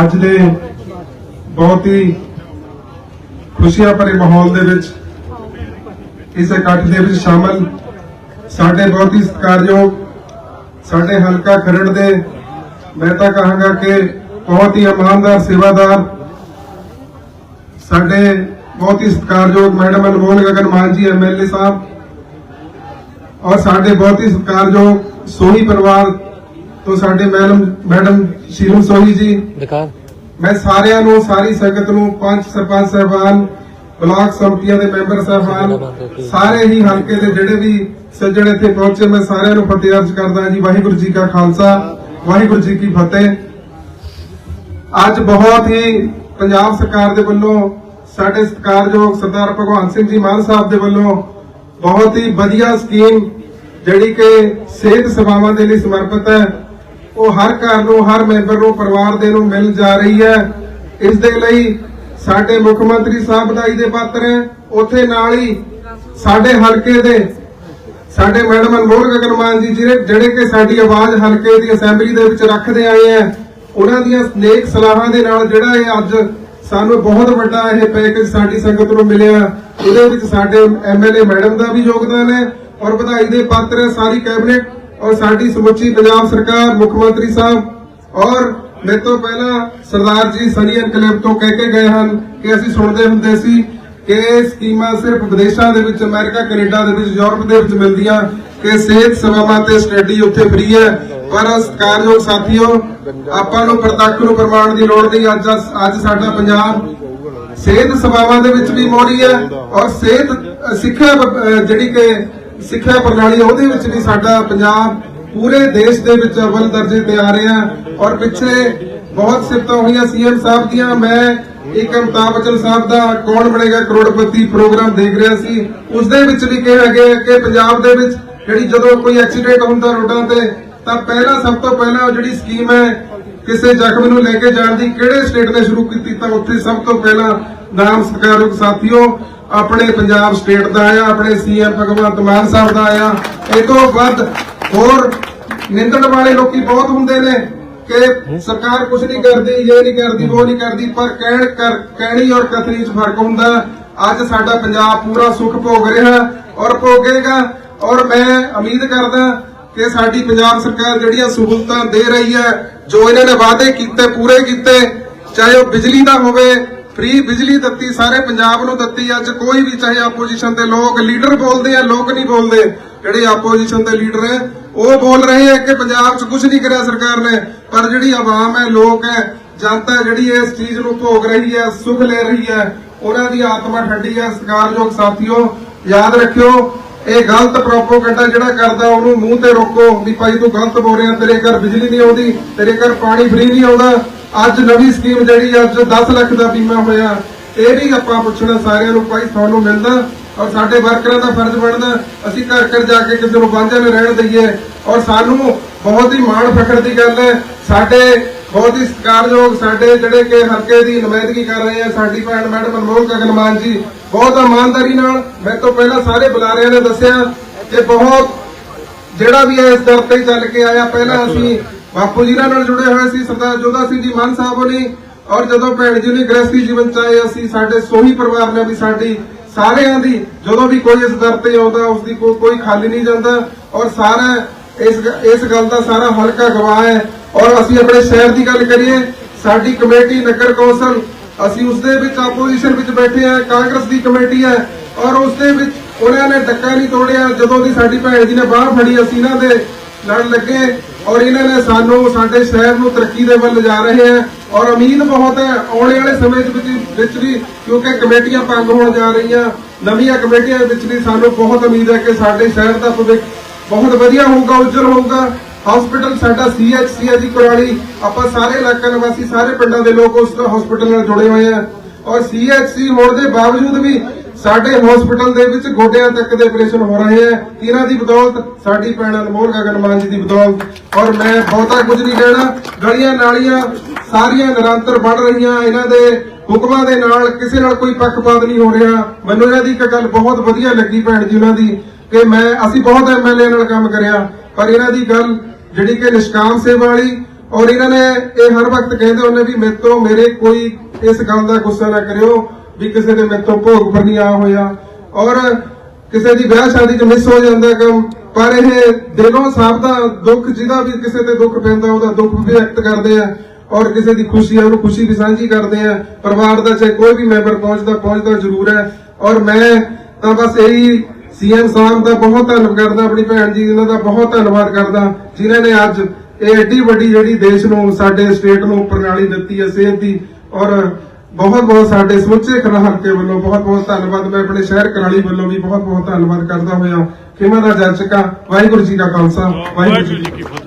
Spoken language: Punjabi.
ਅੱਜ ਦੇ ਬਹੁਤ ਹੀ ਖੁਸ਼ੀਆਂ ਭਰੇ ਮਾਹੌਲ ਦੇ ਵਿੱਚ ਇਸ ਇਕੱਠ ਦੇ ਵਿੱਚ ਸ਼ਾਮਲ ਸਾਡੇ ਬਹੁਤ ਹੀ ਸਤਿਕਾਰਯੋਗ, ਸਾਡੇ ਹਲਕਾ ਖਰੜ ਦੇ ਮੈਂ ਤਾਂ ਕਹਾਂਗਾ ਕਿ ਬਹੁਤ ਹੀ ਇਮਾਨਦਾਰ ਸੇਵਾਦਾਰ, ਸਾਡੇ ਬਹੁਤ ਹੀ ਸਤਿਕਾਰਯੋਗ ਮੈਡਮ ਅਨਮੋਲ ਗਗਨ ਮਾਨ ਜੀ ਐਮਐਲਏ ਸਾਹਿਬ ਔਰ ਸਾਡੇ ਬਹੁਤ ਹੀ ਸਤਿਕਾਰਯੋਗ ਸੋਹੀ ਪਰਿਵਾਰ ਤੋਂ ਸਾਡੇ ਮੈਡਮ ਮੈਡਮ ਸ਼ੀਲਮ ਸੋਹੀ ਜੀ। ਮੈਂ ਸਾਰਿਆਂ ਨੂੰ ਸਾਰੀ ਸੰਗਤ ਨੂੰ ਪੰਜ ਸਰਪੰਚ ਸਾਹਿਬਾਨ ਬਲਾਕ ਸੰਮਤੀਆਂ ਦੇ ਮੈਂਬਰ ਸਾਹਿਬਾਨ ਸਾਰੇ ਹੀ ਹਲਕੇ ਦੇ ਜਿਹੜੇ ਵੀ ਸੱਜਣ ਇੱਥੇ ਪਹੁੰਚੇ ਮੈਂ ਸਾਰਿਆਂ ਨੂੰ ਫਤਿਹ ਅਰਜ਼ ਕਰਦਾ ਜੀ ਵਾਹਿਗੁਰੂ ਜੀ ਕਾ ਖਾਲਸਾ ਵਾਹਿਗੁਰੂ ਜੀ ਕੀ ਫਤਿਹ। ਅੱਜ ਬਹੁਤ ਹੀ ਪੰਜਾਬ ਸਰਕਾਰ ਦੇ ਵੱਲੋਂ ਸਾਡੇ ਸਤਿਕਾਰਯੋਗ ਸਰਦਾਰ ਭਗਵੰਤ ਸਿੰਘ ਜੀ ਮਾਨ ਸਾਹਿਬ ਦੇ ਵੱਲੋਂ ਬਹੁਤ ਹੀ ਵਧੀਆ ਸਕੀਮ ਜਿਹੜੀ ਕਿ ਸਿਹਤ ਸੇਵਾਵਾਂ ਦੇ ਲਈ ਸਮਰਪਿਤ ਹੈ, ਉਹ ਹਰ ਘਰ ਨੂੰ, ਹਰ ਮੈਂਬਰ ਨੂੰ, ਪਰਿਵਾਰ ਦੇ ਨੂੰ ਮਿਲ ਜਾ ਰਹੀ ਹੈ। ਇਸ ਦੇ ਲਈ ਸਾਡੇ ਮੁੱਖ ਮੰਤਰੀ ਸਾਹਿਬ ਵਧਾਈ ਦੇ ਪਾਤਰ ਹੈ। ਉੱਥੇ ਨਾਲ ਹੀ ਸਾਡੇ ਹਲਕੇ ਦੇ ਸਾਡੇ ਮੈਡਮ ਅਨਮੋਲ ਗਗਨ ਜੀ ਜਿਹੜੇ ਜਿਹੜੇ ਕਿ ਸਾਡੀ ਆਵਾਜ਼ ਹਲਕੇ ਦੀ ਅਸੈਂਬਲੀ ਦੇ ਵਿੱਚ ਰੱਖਦੇ ਆਏ ਆ ਉਹਨਾਂ ਦੀਆਂ ਨੇਕ ਸਲਾਹਾਂ ਦੇ ਨਾਲ ਜਿਹੜਾ ਇਹ ਅੱਜ ਸਾਨੂੰ ਬਹੁਤ ਵੱਡਾ ਇਹ ਪੈਕੇਜ ਸਾਡੀ ਸੰਗਤ ਨੂੰ ਮਿਲਿਆ। ਉਹਦੇ ਵਿੱਚ ਸਾਡੇ ਐਮਐਲਏ ਮੈਡਮ ਦਾ ਵੀ ਯੋਗਦਾਨ ਹੈ ਔਰ ਵਧਾਈ ਦੇ ਪਾਤਰ ਹੈ ਸਾਰੀ ਕੈਬਨਿਟ ਔਰ ਸਾਡੀ ਸਮੁੱਚੀ ਪੰਜਾਬ ਸਰਕਾਰ, ਮੁੱਖ ਮੰਤਰੀ ਸਾਹਿਬ। ਔਰ ਮੇਰੇ ਤੋਂ ਪਹਿਲਾਂ ਸਰਦਾਰ ਜੀ ਸਨੀ ਇਨਕਲੇਵ ਤੋਂ ਕਹਿ ਕੇ ਗਏ ਹਨ ਕਿ ਅਸੀਂ ਸੁਣਦੇ ਹੁੰਦੇ ਸੀ ਕਿ ਸਕੀਮਾਂ ਸਿਰਫ ਵਿਦੇਸ਼ਾਂ ਦੇ ਵਿੱਚ, ਅਮਰੀਕਾ, ਕੈਨੇਡਾ ਦੇ ਵਿੱਚ, ਯੂਰਪ ਦੇ ਵਿੱਚ ਮਿਲਦੀਆਂ ਕਿ ਸਿਹਤ ਸੇਵਾਵਾਂ ਤੇ ਸਟੱਡੀ ਉੱਥੇ ਫ੍ਰੀ ਹੈ। ਪਰ ਸਤਿਕਾਰਯੋਗ ਸਾਥੀਓ, ਆਪਾਂ ਨੂੰ ਪ੍ਰਤੱਖ ਨੂੰ ਪ੍ਰਮਾਣ ਦੀ ਲੋੜ ਨਹੀਂ। ਅੱਜ ਅੱਜ ਸਾਡਾ ਪੰਜਾਬ ਸਿਹਤ ਸੇਵਾਵਾਂ ਦੇ ਵਿੱਚ ਵੀ ਮੋੜੀ ਹੈ ਔਰ ਸਿਹਤ ਸਿੱਖਿਆ ਜਿਹੜੀ ਕਿ ਸਿੱਖਿਆ ਪ੍ਰਣਾਲੀ ਉਹਦੇ ਵਿੱਚ ਵੀ ਸਾਡਾ ਪੰਜਾਬ ਪੂਰੇ ਦੇਸ਼ ਦੇ ਵਿੱਚ ਅਵਲ ਦਰਜੇ ਤੇ ਆ ਰਿਹਾ ਔਰ ਪਿੱਛੇ ਬਹੁਤ ਸਿਫਤਾਂ ਹੋਈਆਂ ਸੀਐਮ ਸਾਹਿਬ ਦੀਆਂ। ਮੈਂ ਇੱਕ ਅਮਿਤਾਭ ਬੱਚਨ ਸਾਹਿਬ ਦਾ ਕੌਣ ਬਣੇਗਾ ਕਰੋੜਪਤੀ ਪ੍ਰੋਗਰਾਮ ਦੇਖ ਰਿਹਾ ਸੀ। ਉਸ ਦੇ ਵਿੱਚ ਵੀ ਕਿਹਾ ਗਿਆ ਕਿ ਪੰਜਾਬ ਦੇ ਵਿੱਚ ਜਿਹੜੀ ਜਦੋਂ ਕੋਈ ਐਕਸੀਡੈਂਟ ਹੁੰਦਾ ਰੋਡਾਂ ਤੇ, ਤਾਂ ਪਹਿਲਾਂ ਸਭ ਤੋਂ ਪਹਿਲਾਂ ਉਹ ਜਿਹੜੀ ਸਕੀਮ ਹੈ ਕਿਸੇ ਜ਼ਖਮ ਨੂੰ ਲੈ ਕੇ ਜਾਣ ਦੀ ਕਿਹੜੇ ਸਟੇਟ ਨੇ ਸ਼ੁਰੂ ਕੀਤੀ, ਤਾਂ ਉੱਥੇ ਸਭ ਤੋਂ ਪਹਿਲਾਂ ਨਾਮ ਸਤਿਕਾਰਯੋਗ ਸਾਥੀਓ ਆਪਣੇ ਪੰਜਾਬ ਸਟੇਟ ਦਾ ਆਇਆ, ਆਪਣੇ ਸੀਐਮ ਭਗਵੰਤ ਮਾਨ ਸਾਹਿਬ ਦਾ ਆਇਆ। ਇਹ ਤੋਂ ਵੱਧ ਹੋਰ ਨਿੰਦਣ ਵਾਲੇ ਲੋਕੀ ਬਹੁਤ ਹੁੰਦੇ ਨੇ ਕਿ ਸਰਕਾਰ ਕੁਝ ਨਹੀਂ ਕਰਦੀ, ਇਹ ਨਹੀਂ ਕਰਦੀ, ਉਹ ਨਹੀਂ ਕਰਦੀ, ਪਰ ਕਹਿਣ ਕਰ, ਕਹਿਣੀ ਔਰ ਕਥਨੀ 'ਚ ਫ਼ਰਕ ਹੁੰਦਾ। ਅੱਜ ਸਾਡਾ ਪੰਜਾਬ ਪੂਰਾ ਸੁੱਖ ਭੋਗ ਰਿਹਾ ਔਰ ਭੋਗੇਗਾ ਔਰ ਮੈਂ ਉਮੀਦ ਕਰਦਾ ਕਿ ਸਾਡੀ ਪੰਜਾਬ ਸਰਕਾਰ ਜਿਹੜੀਆਂ ਸਹੂਲਤਾਂ ਦੇ ਰਹੀ ਹੈ, ਜੋ ਇਹਨਾਂ ਨੇ ਵਾਅਦੇ ਕੀਤੇ, ਪੂਰੇ ਕੀਤੇ, ਚਾਹੇ ਉਹ ਬਿਜਲੀ ਦਾ ਹੋਵੇ ਫ੍ਰੀ ਬਿਜਲੀ ਦਿੱਤੀ, ਸਾਰੇ ਪੰਜਾਬ ਨੂੰ ਦਿੱਤੀ, ਅੱਜ ਕੋਈ ਵੀ ਚਾਹੇ ਆਪੋਜੀਸ਼ਨ ਦੇ ਲੋਕ ਲੀਡਰ ਬੋਲਦੇ ਆ, ਲੋਕ ਨਹੀਂ ਬੋਲਦੇ। ਜਿਹੜੇ ਆਪੋਜੀਸ਼ਨ ਦੇ ਲੀਡਰ ਹੈ ਉਹ ਬੋਲ ਰਹੇ ਆ ਕਿ ਪੰਜਾਬ 'ਚ ਕੁਝ ਨਹੀਂ ਕਰਿਆ ਸਰਕਾਰ ਨੇ, ਪਰ ਜਿਹੜੀ ਆਵਾਮ ਹੈ, ਲੋਕ ਹੈ, ਜਨਤਾ ਜਿਹੜੀ ਇਸ ਚੀਜ਼ ਨੂੰ ਭੋਗ ਰਹੀ ਹੈ, ਸੁਖ ਲੈ ਰਹੀ ਹੈ, ਉਹਨਾਂ ਦੀ ਆਤਮਾ ਠੰਡੀ ਹੈ, ਸਤਿਕਾਰਯੋਗ ਸਾਥੀਓ, ਯਾਦ ਰੱਖਿਓ, ਇਹ ਗਲਤ ਪ੍ਰੋਪੋਗੈਂਡਾ ਜਿਹੜਾ ਕਰਦਾ, ਉਹਨੂੰ ਮੂੰਹ ਤੇ ਰੋਕੋ ਵੀ ਭਾਈ ਤੂੰ ਗਲਤ ਬੋਲ ਰਿਹਾ, ਤੇਰੇ ਘਰ ਬਿਜਲੀ ਨਹੀਂ ਆਉਂਦੀ, ਤੇਰੇ ਘਰ ਪਾਣੀ ਫ੍ਰੀ ਨਹੀਂ ਆਉਂਦਾ। ਅੱਜ ਨਵੀਂ ਸਕੀਮ ਜਿਹੜੀ ਅੱਜ 10 ਲੱਖ ਦਾ ਬੀਮਾ ਹੋਇਆ। ਇਹ ਵੀ ਆਪਾਂ ਪੁੱਛਣਾ, ਸਾਰਿਆਂ ਨੂੰ ਭਾਈ, ਤੁਹਾਨੂੰ ਮਿਲਦਾ ਔਰ ਸਾਡੇ ਵਰਕਰਾਂ ਦਾ ਫਰਜ਼ ਬਣਦਾ। ਅਸੀਂ ਘਰ ਘਰ ਜਾ ਕੇ ਕਿਸੇ ਨੂੰ ਵਾਂਝਾ ਨਾ ਰਹਿਣ ਦਈਏ। ਔਰ ਸਾਨੂੰ ਬਹੁਤ ਹੀ ਮਾਣ ਫਖਰ ਦੀ ਗੱਲ ਹੈ। ਸਾਡੇ ਬਹੁਤ ਹੀ ਸਤਿਕਾਰਯੋਗ ਸਾਡੇ ਜਿਹੜੇ ਕਿ ਹਲਕੇ ਦੀ ਨੁਮਾਇੰਦਗੀ ਕਰ ਰਹੇ ਆ, ਸਾਡੀ ਭੈਣ ਮੈਡਮ ਅਨਮੋਲ ਗਗਨ ਮਾਨ ਜੀ। ਬਹੁਤ ਇਮਾਨਦਾਰੀ ਨਾਲ ਮੈਂ ਤੋਂ ਪਹਿਲਾਂ ਸਾਰੇ ਬੁਲਾਰਿਆਂ ਨੇ ਦੱਸਿਆ ਕਿ ਬਹੁਤ ਜਿਹੜਾ ਵੀ ਇਸ ਦਰ ਤੇ ਚੱਲ ਕੇ ਆਇਆ। ਪਹਿਲਾਂ ਅਸੀਂ ਬਾਪੂ ਜੀ ਨਾਲ ਜੁੜੇ ਹੋਏ ਸੀ ਸਰਦਾਰ ਜੋਧਾ ਸਿੰਘ ਜੀ ਮਾਨ ਸਾਹਿਬ ਹੋਣੀ ਔਰ ਜਦੋਂ ਭੈਣ ਜੀ ਨੇ ਗ੍ਰਸਤੀ ਜੀਵਨ ਚ ਅਸੀਂ ਸਾਡੇ ਸੋਹੀ ਪਰਿਵਾਰ ਨੇ ਵੀ ਸਾਡੀ ਸਾਰਿਆਂ ਦੀ, ਜਦੋਂ ਵੀ ਕੋਈ ਇਸ ਦਰ ਤੇ ਆਉਂਦਾ ਉਸ ਦੀ ਕੋਈ ਖਾਲੀ ਨਹੀਂ ਜਾਂਦਾ ਔਰ ਸਾਰਾ ਇਸ ਇਸ ਗੱਲ ਦਾ ਸਾਰਾ ਹਲਕਾ ਗਵਾਹ ਹੈ ਔਰ ਅਸੀਂ ਆਪਣੇ ਸ਼ਹਿਰ ਦੀ ਗੱਲ ਕਰੀਏ, ਸਾਡੀ ਕਮੇਟੀ ਨਗਰ ਕੌਂਸਲ, ਅਸੀਂ ਉਸ ਦੇ ਵਿੱਚ ਆਪੋਜੀਸ਼ਨ ਵਿੱਚ ਬੈਠੇ ਆ ਕਾਂਗਰਸ ਦੀ ਕਮੇਟੀ ਹੈ ਔਰ ਉਸ ਦੇ ਵਿੱਚ ਉਹਨਾਂ ਨੇ ਡੱਕਾ ਨਹੀਂ ਤੋੜਿਆ, ਜਦੋਂ ਦੀ ਸਾਡੀ ਭੈਣ ਜੀ ਨੇ ਬਾਹ ਫੜੀ, ਅਸੀਂ ਇਹਨਾਂ ਦੇ ਲੜ ਲੱਗੇ ਔਰ ਇਹਨਾਂ ਨੇ ਸਾਨੂੰ ਸਾਡੇ ਸ਼ਹਿਰ ਨੂੰ ਤਰੱਕੀ ਦੇ ਵੱਲ ਲਿਜਾ ਰਹੇ ਹੈ ਔਰ ਉਮੀਦ ਬਹੁਤ ਹੈ ਆਉਣ ਵਾਲੇ ਸਮੇਂ ਦੇ ਵਿੱਚ ਵੀ, ਕਿਉਂਕਿ ਕਮੇਟੀਆਂ ਭੰਗ ਹੋਣ ਜਾ ਰਹੀਆਂ, ਨਵੀਆਂ ਕਮੇਟੀਆਂ ਵਿੱਚ ਵੀ ਸਾਨੂੰ ਬਹੁਤ ਉਮੀਦ ਹੈ ਕਿ ਸਾਡੇ ਸ਼ਹਿਰ ਦਾ ਭਵਿੱਖ ਬਹੁਤ ਵਧੀਆ ਹੋਊਗਾ, ਉਜਲ ਹੋਊਗਾ। ਹਸਪੀਟਲ ਸਾਡਾ ਸੀਐਚਸੀ ਹੈ ਜੀ ਕੁਰਾਲੀ, ਆਪਾਂ ਸਾਰੇ ਇਲਾਕਾ ਨਿਵਾਸੀ ਸਾਰੇ ਪਿੰਡਾਂ ਦੇ ਲੋਕ ਉਸ ਹਸਪੀਟਲ ਨਾਲ ਜੁੜੇ ਹੋਏ ਆ ਔਰ ਸੀਐਚਸੀ ਹੋਣ ਦੇ ਬਾਵਜੂਦ ਵੀ ਸਾਡੇ ਹਸਪੀਟਲ ਦੇ ਵਿੱਚ ਗੋਡਿਆਂ ਤੱਕ ਦੇ ਆਪਰੇਸ਼ਨ ਹੋ ਰਹੇ ਆ ਇਹਨਾਂ ਦੀ ਬਦੌਲਤ ਸਾਡੀ ਭੈਣ ਅਨਮੋਲ ਗਗਨ ਜੀ ਦੀ ਬਦੌਲਤ। ਔਰ ਮੈਂ ਬਹੁਤਾ ਕੁਝ ਨਹੀਂ ਕਹਿਣਾ। ਗਲੀਆਂ ਨਾਲੀਆਂ ਸਾਰੀਆਂ ਨਿਰੰਤਰ ਬਣ ਰਹੀਆਂ। ਇਹਨਾਂ ਦੇ ਹੁਕਮਾਂ ਦੇ ਨਾਲ ਕਿਸੇ ਨਾਲ ਕੋਈ ਪੱਖਪਾਤ ਨਹੀਂ ਹੋ ਰਿਹਾ। ਮੈਨੂੰ ਇਹਨਾਂ ਦੀ ਇੱਕ ਗੱਲ ਬਹੁਤ ਵਧੀਆ ਲੱਗੀ ਭੈਣ ਜੀ ਉਹਨਾਂ ਦੀ ਕਿ ਮੈਂ, ਅਸੀਂ ਬਹੁਤ ਐਮਐਲਏ ਨਾਲ ਕੰਮ ਕਰਿਆ। ਪਰ ਇਹਨਾਂ ਦੀ ਗੱਲ ਜਿਹੜੀ ਕਿ ਨਿਸ਼ਕਾਮ ਸੇਵਾ ਵਾਲੀ ਔਰ ਇਹਨਾਂ ਨੇ ਇਹ ਹਰ ਵਕਤ ਕਹਿੰਦੇ ਹੁੰਦੇ ਵੀ ਮੇਰੇ ਤੋਂ ਮੇਰੇ ਕੋਈ ਇਸ ਗੱਲ ਦਾ ਗੁੱਸਾ ਨਾ ਕਰਿਓ। ਵੀ ਕਿਸੇ ਦੇ ਮੇਰੇ ਤੋਂ ਭੋਗ ਪਰ ਹੋਇਆ। ਔਰ ਕਿਸੇ ਦੀ ਵਿਆਹ ਸ਼ਾਦੀ 'ਚ ਮਿਸ ਹੋ ਜਾਂਦਾ ਕੰਮ। ਪਰ ਇਹ ਦਿਲੋਂ ਸਭ ਦਾ ਦੁੱਖ, ਜਿਹਦਾ ਵੀ ਕਿਸੇ ਤੇ ਦੁੱਖ ਪੈਂਦਾ, ਉਹਦਾ ਦੁੱਖ ਵੀ ਵਿਅਕਤ ਕਰਦੇ ਆ। ਔਰ ਕਿਸੇ ਦੀ ਖੁਸ਼ੀ ਆ ਉਹਨੂੰ ਖੁਸ਼ੀ ਵੀ ਸਾਂਝੀ ਕਰਦੇ ਆ। ਪਰਿਵਾਰ ਦਾ ਚਾਹੇ ਕੋਈ ਵੀ ਮੈਂਬਰ ਪਹੁੰਚਦਾ ਪਹੁੰਚਦਾ ਜ਼ਰੂਰ ਹੈ। ਔਰ ਮੈਂ ਤਾਂ ਬਸ ਇਹੀ ਸੀਐਮ ਸਾਹਿਬ ਦਾ ਬਹੁਤ ਧੰਨਵਾਦ ਕਰਦਾ, ਆਪਣੀ ਭੈਣ ਜੀ ਇਹਨਾਂ ਦਾ ਬਹੁਤ ਧੰਨਵਾਦ ਕਰਦਾ, ਜਿਨ੍ਹਾਂ ਨੇ ਅੱਜ ਇਹ ਏਡੀ ਵੱਡੀ ਜਿਹੜੀ ਦੇਸ਼ ਨੂੰ, ਸਾਡੇ ਸਟੇਟ ਨੂੰ ਪ੍ਰਣਾਲੀ ਦਿੱਤੀ ਹੈ, ਸਿਹਤ ਦੀ। ਔਰ ਬਹੁਤ ਬਹੁਤ ਸਾਡੇ ਸਮੁੱਚੇ ਕਲਾ ਹਲਕੇ ਵੱਲੋਂ ਬਹੁਤ ਬਹੁਤ ਧੰਨਵਾਦ। ਮੈਂ ਆਪਣੇ ਸ਼ਹਿਰ ਕਰਾਲੀ ਵੱਲੋਂ ਵੀ ਬਹੁਤ ਬਹੁਤ ਧੰਨਵਾਦ ਕਰਦਾ ਹੋਇਆ। ਕਿ ਦਾ ਜੱਜ ਵਾਹਿਗੁਰੂ ਜੀ ਕਾ ਖਾਲਸਾ। ਵਾਹਿਗੁਰੂ ਜੀ ਕੀ ਫਤਿਹ।